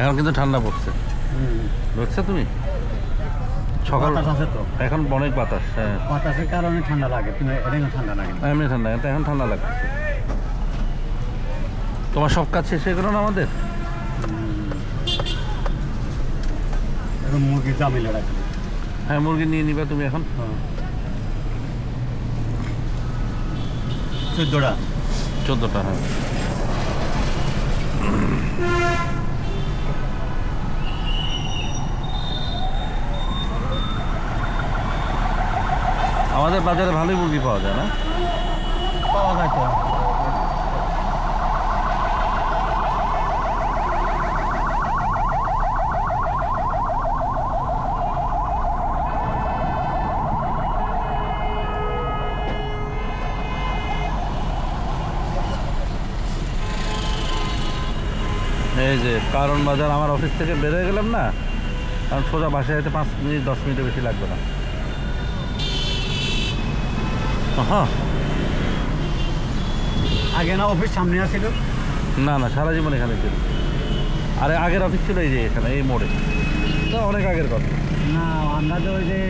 এখন কিন্তু ঠান্ডা পড়ছে। বুঝছ তুমি? সকাল আছে তো। এখন অনেক বাতাস হ্যাঁ। বাতাসের কারণে ঠান্ডা লাগে তুমি এটা ঠান্ডা লাগে। এমনি ঠান্ডা কিন্তু এখন ঠান্ডা লাগে তোমার সব কাজ শেষ হয়ে গেলো না আমাদের? এখন মুরগি জামিলে রাখবে হ্যাঁ মুরগি নিয়ে নিবে তুমি এখন। চোদ্দোটা। চোদ্দোটা হ্যাঁ। আমাদের বাজারে ভালোই মুরগি পাওয়া যায় না? পাওয়া যায় তো। এই যে কারণ বাজার আমার অফিস থেকে বেরোয় গেলাম না কারণ সোজা বাসায় যেতে পাঁচ মিনিট দশ মিনিটের বেশি লাগবে না। আগে না অফিস সামনে আসছিল না না সারা জীবন এখানে ছিল। আরে আগের অফিস ছিল এই যে এখানে এই মোড়ে। তো অনেক আগের কথা। না আমরা তো ওই যে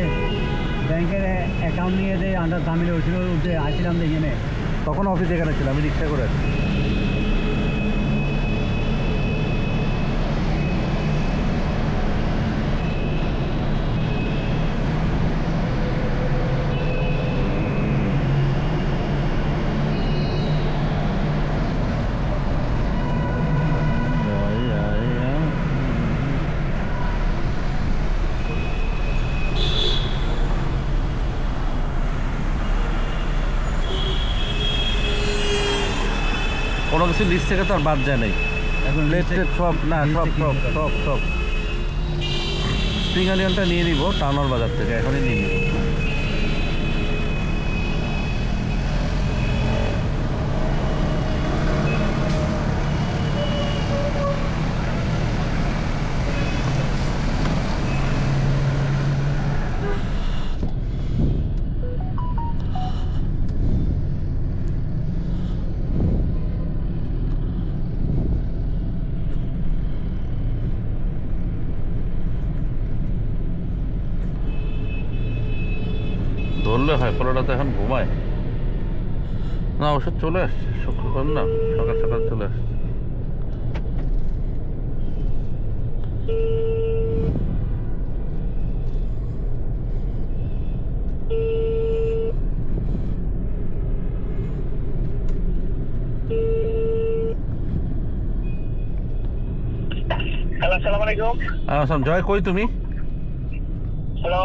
ব্যাংকের অ্যাকাউন্ট নিয়ে যে আমরা জামিলে হয়েছিল যে আসছিলাম এখানে তখন অফিস এখানে ছিল আমি রিক্সা করে আসছি কোনো কিছু লিস্ট থেকে তো আর বাদ যায় নাই। এখন নিচে- সব না সব সব সব সব। স্প্রিং অনিয়নটা নিয়ে নিব টানোর বাজার থেকে। এখনই নিয়ে নিব। ধরলে হয় পোলোটা তো এখন ঘুমায়। না অবশ্য চলে আসছে শুক্রবার না সকাল সকাল চলে আসছে। হ্যালো আসসালামু আলাইকুম। আসাম জয় কই তুমি? হ্যালো।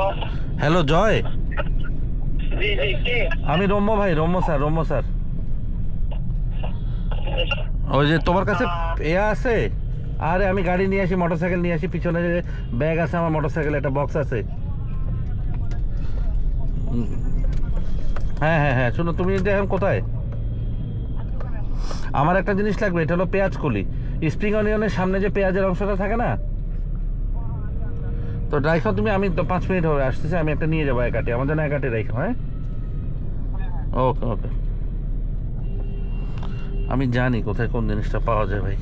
হ্যালো জয়। আমি রম্য ভাই রম্য স্যার রম্য স্যার। ওই যে তোমার কাছে এ আছে? আরে আমি গাড়ি নিয়ে আসি মোটরসাইকেল নিয়ে আসি পিছনে যে ব্যাগ আছে আমার মোটর মোটরসাইকেল একটা বক্স আছে। হ্যাঁ হ্যাঁ হ্যাঁ শোনো তুমি এখন কোথায়? আমার একটা জিনিস লাগবে এটা হলো পেঁয়াজ কলি। স্প্রিং অনিয়নের সামনে যে পেঁয়াজের অংশটা থাকে না? তো রাইখো, তুমি, আমি তো পাঁচ মিনিট হবে আসতেছি, আমি একটা নিয়ে যাব একাটি আমার জন্য একাটি রাইখো হ্যাঁ? ওকে ওকে। আমি জানি কোথায় কোন জিনিসটা পাওয়া যায় ভাই।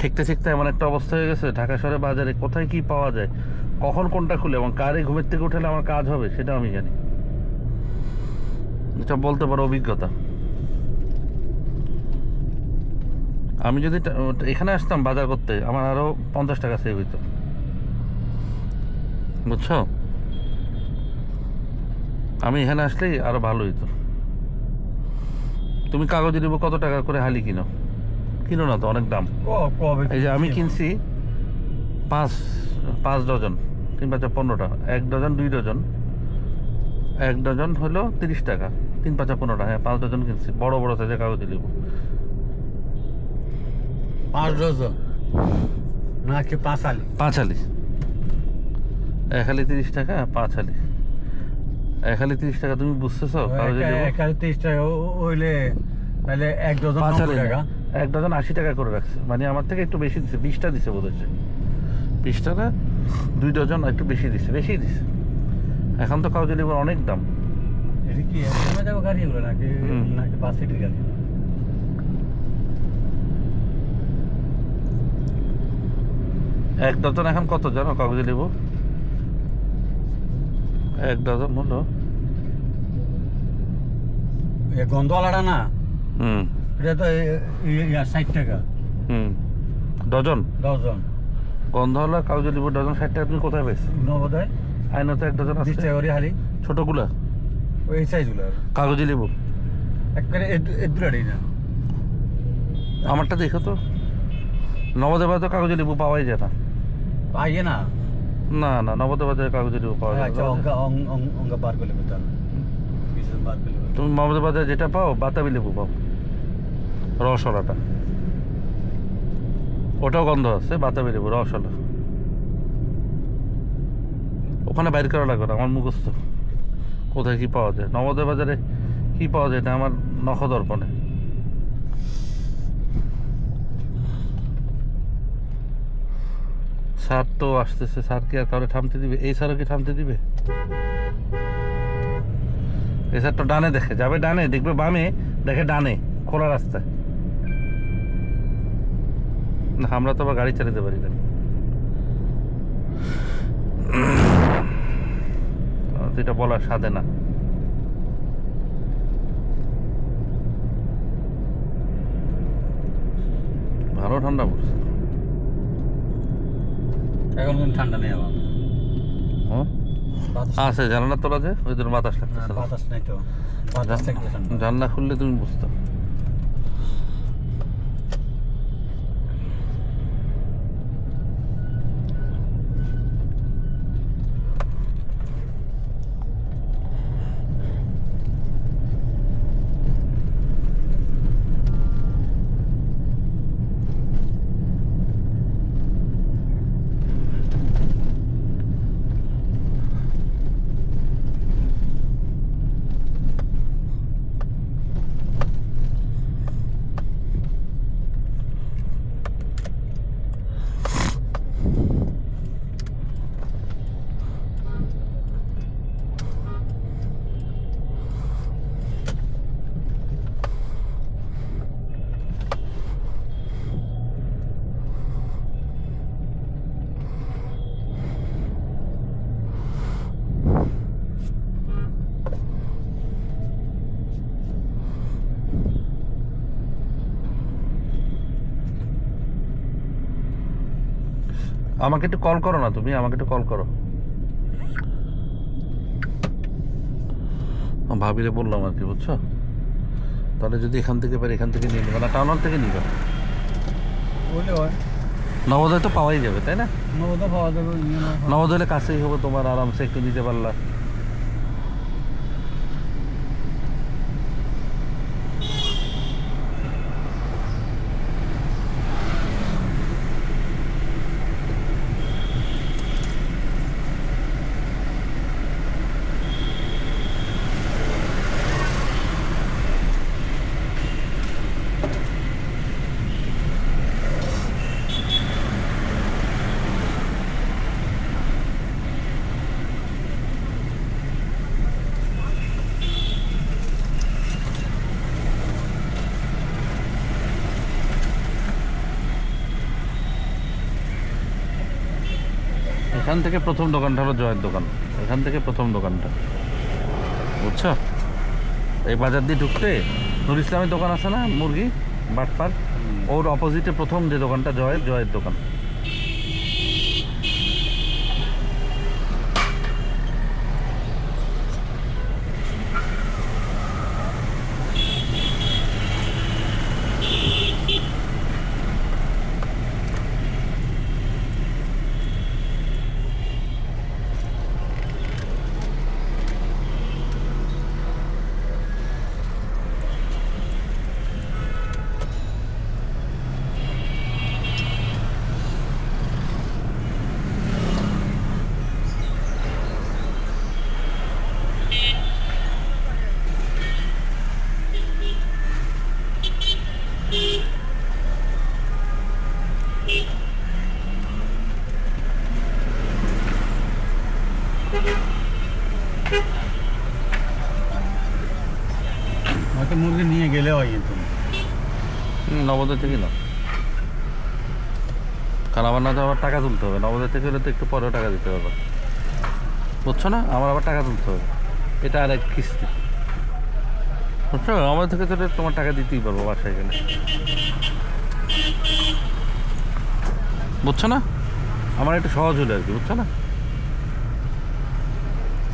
ঠিকতে ঠিকতে এমন একটা অবস্থা হয়ে গেছে, ঢাকা শহরে বাজারে কোথায় কি পাওয়া যায়, কখন কোনটা খুলে এবং কারে ঘুমের থেকে উঠলে আমার কাজ হবে, সেটা আমি জানি। এটা বলতে পারো অভিজ্ঞতা। আমি যদি এখানে আসতাম বাজার করতে আমার আরও পঞ্চাশ টাকা সেভ হইতো। বুঝছ? আমি এখানে আসলেই আরও ভালো হইতো। তুমি কাগজে দিব কত টাকা করে হালি কিনো? কিনো না তো অনেক দাম। এই যে আমি কিনছি পাঁচ পাঁচ ডজন তিন পাঁচা পনেরোটা এক ডজন দুই ডজন। এক ডজন হলো তিরিশ টাকা তিন পাঁচা পনেরোটা হ্যাঁ পাঁচ ডজন কিনছি বড় বড় সাইজের কাগজে লিখব পাঁচ ডজন নাকি পাঁচ আলি পাঁচ হালি এক হালি তিরিশ টাকা পাঁচ হালি। এক হালি তিরিশ টাকা তুমি বুঝতেছো? কাগজে লিখব তিরিশ টাকা হইলে তাহলে এক ডজন পাঁচ হালি নব্বই না। টাকা এক ডজন আশি টাকা করে রাখছে। মানে আমার থেকে একটু বেশি দিছে বিশটা দিছে বোধ হচ্ছে বিশটা না দুই ডজন একটু বেশি দিছে বেশি দিছে। এখন তো কাগজে অনেক দাম। এটা কি গাড়ি এগুলো নাকি। নাকি বাস সিটির গাড়ি এক ডজন এখন কত জানো কাগজে লেবু এক ডজন হলো এ গন্ধওয়ালাটা না? হুম। এটা তো ষাট টাকা। হুম। ডজন? দশজন গন্ধওয়ালা কাগজে লেবু ডজন ষাট টাকা তুমি কোথায় পেয়েছ? নবোদয়। আইনত এক ডজন আছে। টাকা করে হালি। ছোটগুলা? ওই সাইজগুলো। কাগজে লেবু একবারে এদুলাটাই না। আমারটা দেখো তো। নবদে বাজার কাগজে লেবু পাওয়াই যায় না। পাইয়ে না? না না নবদে বাজারে কাগজে লেবু পাওয়া যায় আচ্ছা না। অঙ্কা অং- অং- বার করলে কোথাও। তুমি নবদে বাজারে যেটা পাও বাতাবি লেবু পাও। রসলাটা ওটাও গন্ধ আছে বাতাবি লেবু রসলা ওখানে বাইর করা লাগবে না আমার মুখস্থ। কোথায় কি পাওয়া যায়? নবদে বাজারে কি পাওয়া যায়? এটা আমার নখদর্পণে। স্যার তো আসতেছে, স্যার কি আর কাউরে থামতে দিবে? এই স্যারও কি থামতে দিবে? এই স্যার তো ডানে দেখে, যাবে ডানে, দেখবে বামে, দেখে ডানে, খোলা রাস্তায়। না, আমরা তো আবার গাড়ি চালাতে পারি না। এটা বলার সাধে না। ভালো ঠান্ডা পড়ছে। এখন কোনো ঠান্ডা নেই আমার হ্যাঁ? আছে জানালা তোলা যে? ওই জন্য বাতাস না, লাগতেছে বাতাস নাই তো। বাতাস থাকলে ঠান্ডা। জানলা খুললে তুমি বুঝতো আমাকে একটু কল করো না তুমি আমাকে একটু কল করো। ভাবিলে বললাম আর কি বুঝছ? তাহলে যদি এখান থেকে পারি এখান থেকে নিয়ে নেবে না টাউন হল থেকে নিবে। বললে হয়। নবোদয় তো পাওয়াই যাবে তাই না? নবোদয় পাওয়া যাবে নবোদয়ের কাছেই হবে তোমার আরামসে একটু নিতে পারলা। এখান থেকে প্রথম দোকানটা হলো জয়ের দোকান। এখান থেকে প্রথম দোকানটা। বুঝছ? এই বাজার দিয়ে ঢুকতে নুর ইসলামের দোকান আছে না মুরগি বাটপার? ওর অপোজিটে প্রথম যে দোকানটা জয়ের জয়ের দোকান। হয়তো মুরগি নিয়ে গেলে হয় কিন্তু। হুম, নবোদয় থেকে না কারণ আমার না তো আবার টাকা তুলতে হবে নবোদয় থেকে হলে তো একটু পরেও টাকা দিতে হবে। বুঝছ না? আমার আবার টাকা তুলতে হবে। এটা আর এক কিস্তি। বুঝছ? আমার থেকে তো তোমার টাকা দিতেই পারব বাসায় গেলে বুঝছ না? আমার একটু সহজ হলো আর কি বুঝছ না?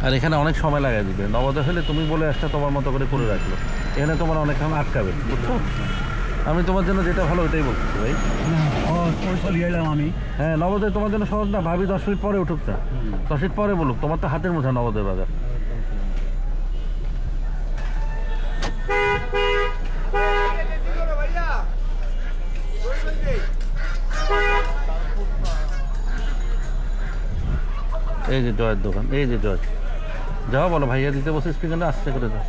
আর এখানে অনেক সময় লাগাই দিবে। নবোদয় হলে তুমি বলে আসটা তোমার মতো করে করে রাখল এখানে তোমার অনেকক্ষণ আটকাবে। বুঝছ? আমি তোমার জন্য যেটা ভালো ওইটাই বলছি, ভাই। আমি হ্যাঁ নবোদয় তোমার জন্য সহজ না, ভাবি দশ মিনিট পরে উঠুক না দশ মিনিট পরে বলুক, তোমার তো হাতের মুঠা নবোদয় বাজার। এই যে জয়ের দোকান, এই যে জয়। যাও বলো, ভাইয়া দিতে বসে স্পিকারে আসতে করে দাও।